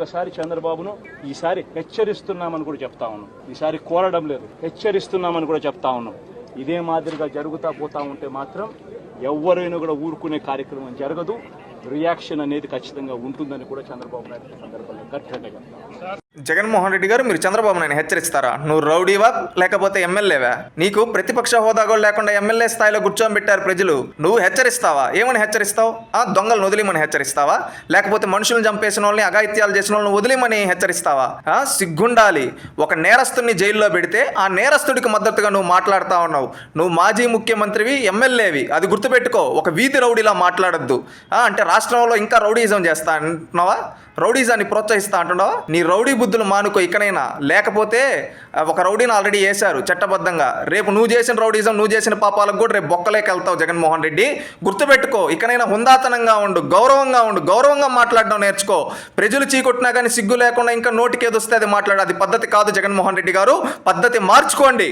ఒక్కసారి చంద్రబాబును ఈసారి హెచ్చరిస్తున్నామని కూడా చెప్తా ఉన్నాం. ఈసారి కోరడం లేదు. హెచ్చరిస్తున్నామని కూడా చెప్తా ఉన్నాం. ఇదే మాదిరిగా జరుగుతా పోతా ఉంటే మాత్రం ఎవరైనా కూడా ఊరుకునే కార్యక్రమం జరగదు. రియాక్షన్ అనేది ఖచ్చితంగా ఉంటుందని కూడా చంద్రబాబు నాయుడు సందర్భంగా గట్టిగా చెప్తాను జగన్మోహన్ రెడ్డి గారు మీరు చంద్రబాబు నాయుడు హెచ్చరిస్తారా? నువ్వు రౌడీవా లేకపోతే ఎమ్మెల్యేవా? నీకు ప్రతిపక్ష హోదా కూడా లేకుండా ఎమ్మెల్యే స్థాయిలో కూర్చోబెట్టారు ప్రజలు. నువ్వు హెచ్చరిస్తావా? ఏమని హెచ్చరిస్తావు? ఆ దొంగలను వదిలేమని హెచ్చరిస్తావా? లేకపోతే మనుషులను చంపేసిన వాళ్ళని అఘాయిత్యాలు చేసిన వాళ్ళని వదిలేమని హెచ్చరిస్తావా? సిగ్గుండాలి. ఒక నేరస్తుడిని జైల్లో పెడితే ఆ నేరస్తుడికి మద్దతుగా నువ్వు మాట్లాడుతా ఉన్నావు. నువ్వు మాజీ ముఖ్యమంత్రివి ఎమ్మెల్యేవి. అది గుర్తుపెట్టుకో. ఒక వీధి రౌడీలా మాట్లాడొద్దు. అంటే రాష్ట్రంలో ఇంకా రౌడీజం చేస్తా అంటున్నావా? రౌడీజాన్ని ప్రోత్సహిస్తా అంటున్నావా? నీ రౌడీ బుద్ధి బుద్ధులు మానుకో ఇకనైనా లేకపోతే ఒక రౌడీని ఆల్రెడీ వేశారు చట్టబద్ధంగా. రేపు నువ్వు చేసిన రౌడీజం నువ్వు చేసిన పాపాలకు కూడా రేపు బొక్కలేకి వెళ్తావు జగన్మోహన్ రెడ్డి. గుర్తుపెట్టుకో ఇకనైనా హుందాతనంగా ఉండు గౌరవంగా ఉండు గౌరవంగా మాట్లాడడం నేర్చుకో. ప్రజలు చీకొట్టినా కానీ సిగ్గు లేకుండా ఇంకా నోటికి ఏదొస్తే అది మాట్లాడు అది పద్ధతి కాదు జగన్మోహన్ రెడ్డి గారు. పద్ధతి మార్చుకోండి.